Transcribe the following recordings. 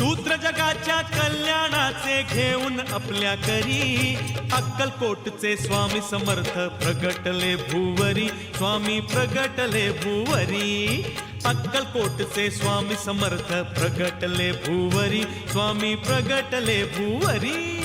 सूत्र जगाच्या कल्याणाचे घेऊन आपल्या करी अक्कलकोटचे स्वामी समर्थ प्रगटले भूवरी स्वामी प्रगटले भुवरी. अक्कलकोटचे स्वामी समर्थ प्रगटले भूवरी स्वामी प्रगटले भूवरी.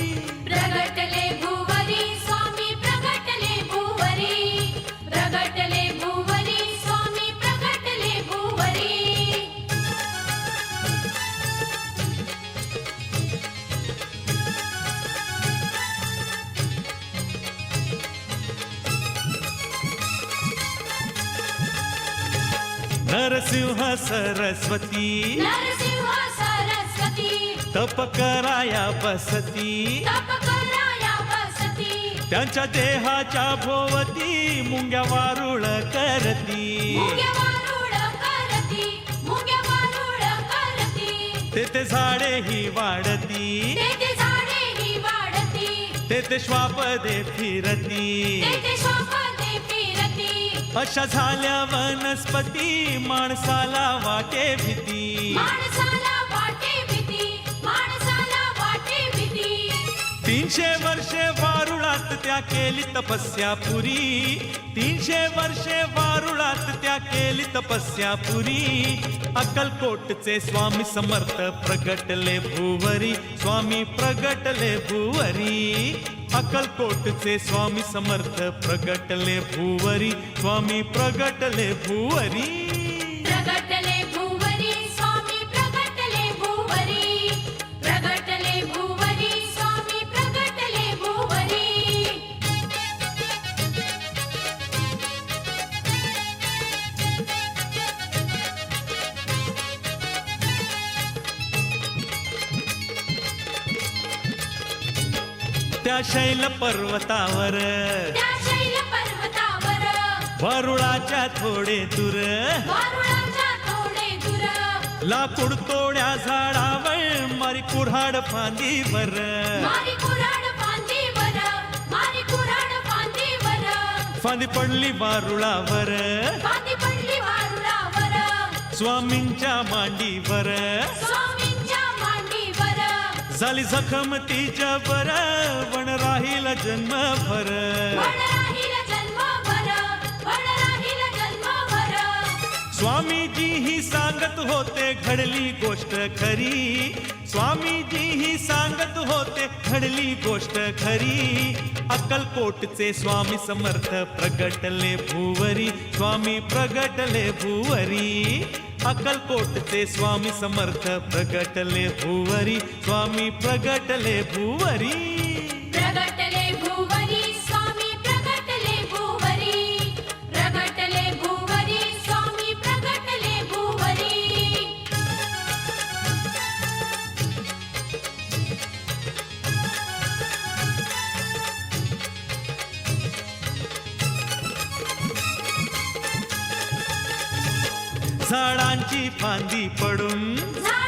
नरसिंह सरस्वती नरसिंह सरस्वती तप कराया बसती। तप कराया बसती। त्यांच्या देहाच्या भोवती मुंग्या वारुळ करती। मुग्या वारुळ करती मुग्या वारुळ करती। तेथे झाडे ही वाढती। तेथे झाडे ही वाढती। तेथे श्वापदे फिरती। तेथे अशा झाल्या वनस्पती माणसाला वाटे भीती. माणसाला वाटे भीती माणसाला वाटे भीती. तीनशे वर्षे वारुळात त्या केली तपस्या पुरी. तीनशे वर्षे वारुळात त्या केली तपस्या पुरी. अक्कलकोटचे स्वामी समर्थ प्रगटले भूवरी. स्वामी प्रगटले भूवरी. अकलकोटचे स्वामी समर्थ प्रगटले भूवरी स्वामी प्रगटले भूवरी. प्रगटले भुवरी. त्या शैल पर्वतावर. वरुळाच्या थोडे दूर. वारुळाच्या थोडे दूर. लाकूड तोड्या झाडावर मारी कुऱ्हाड फांदीवर. फांदी पडली वारुळावर स्वामींच्या मांडीवर. झाली जखम तिच्या बर वण राहील राहील जन्मभर. स्वामीजी ही सांगत होते घडली गोष्ट खरी. स्वामीजी ही सांगत होते घडली गोष्ट खरी. अक्कलकोटचे स्वामी समर्थ प्रगटले भूवरी स्वामी प्रगटले भूवरी. अक्कलकोटचे स्वामी समर्थ प्रगटले भूवरी स्वामी प्रगटले भूवरी. झाडांची फांदी पडून झाड